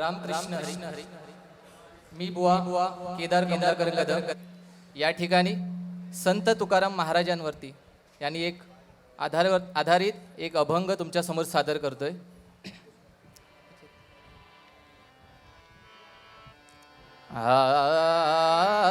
रामकृष्ण हरी मी बुवा बुवा केदार केदारकर कदम या ठिकाणी संत तुकाराम महाराजांवरती यांनी एक आधारवर आधारित एक अभंग तुमच्यासमोर सादर करतोय आ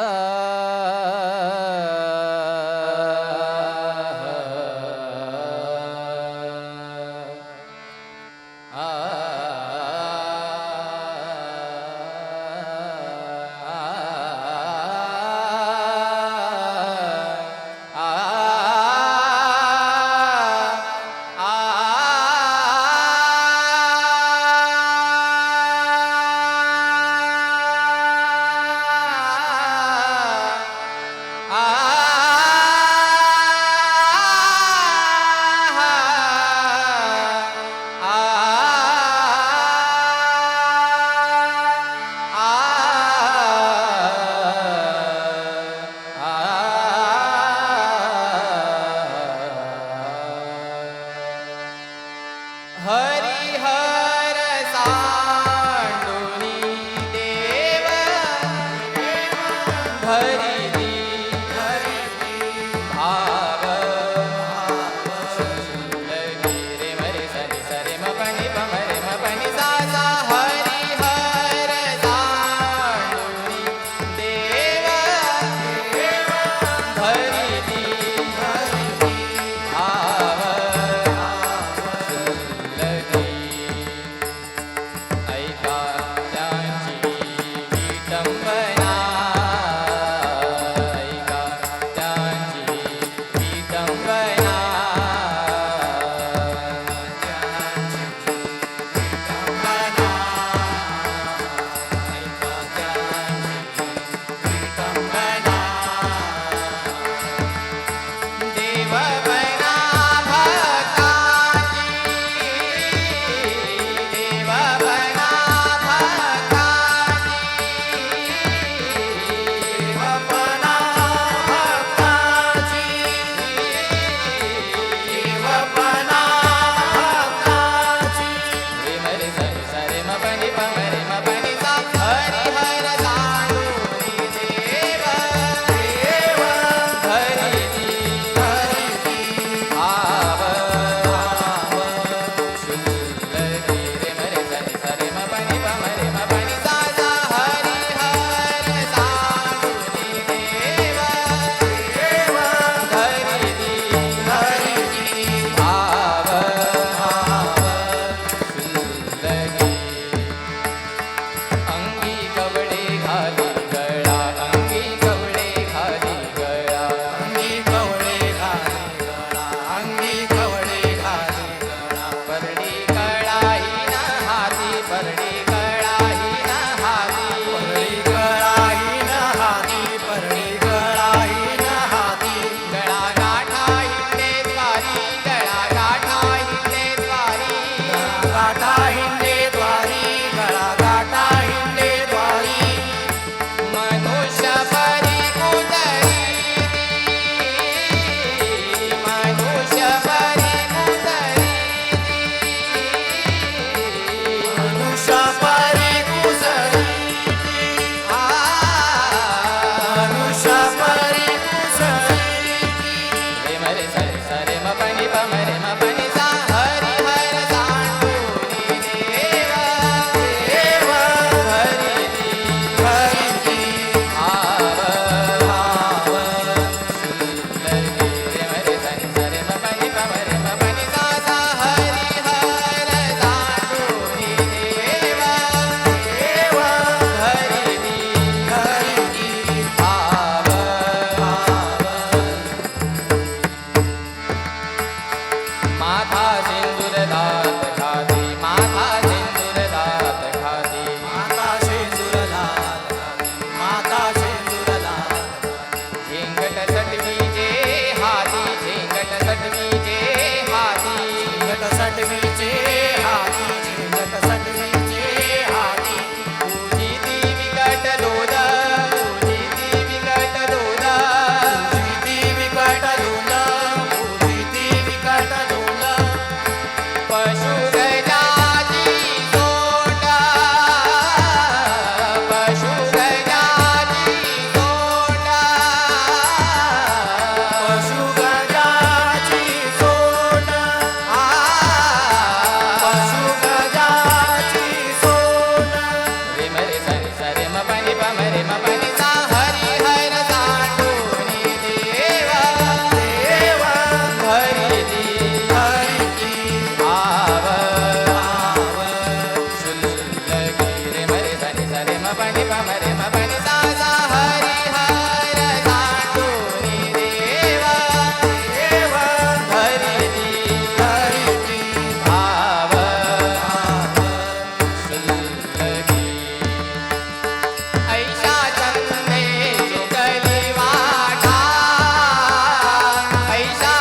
পয়সা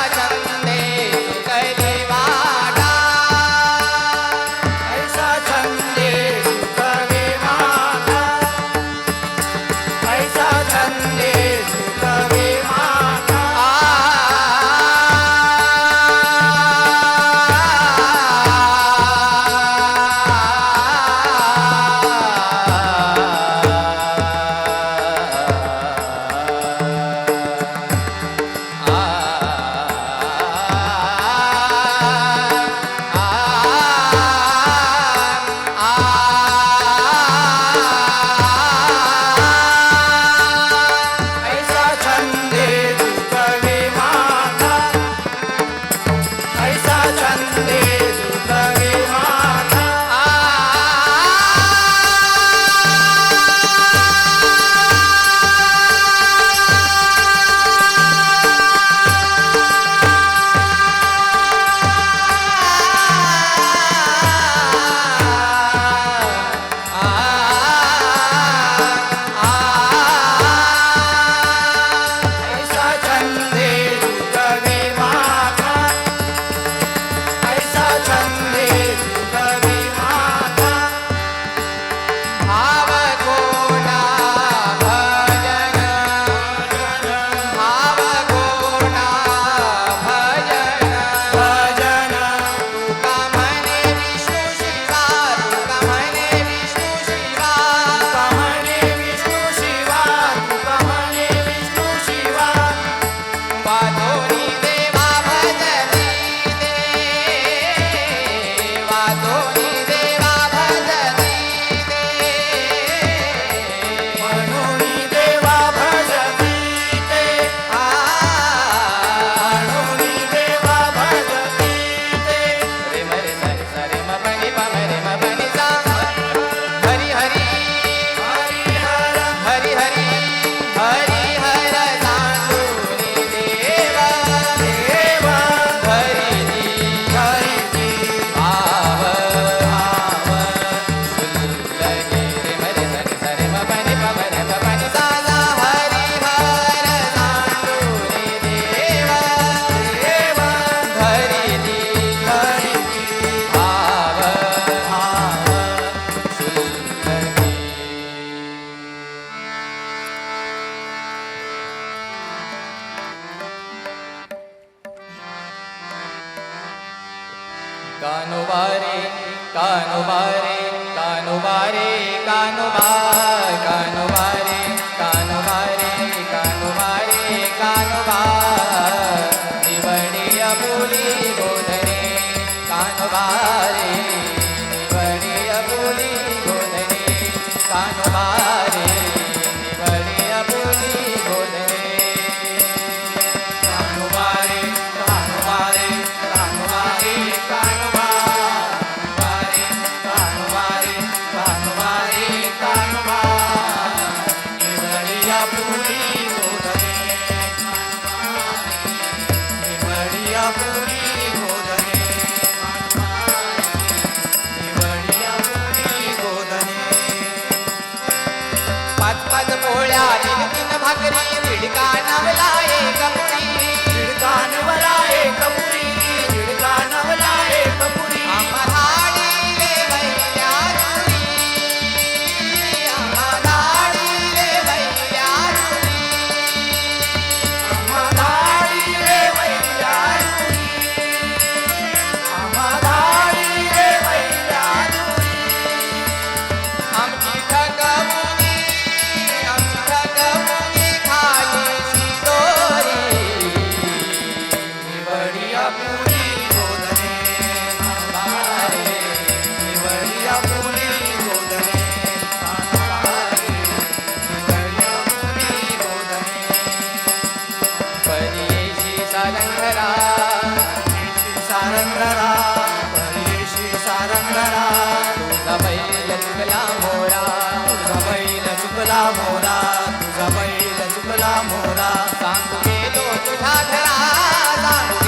કાનુબારે કાનુબારે કાનુબારે કાનુબારે ಕಾಯ चुकला मोरा तुझा बैल चुकला मोरा. सांगू गेलो तुझा धरा सांगू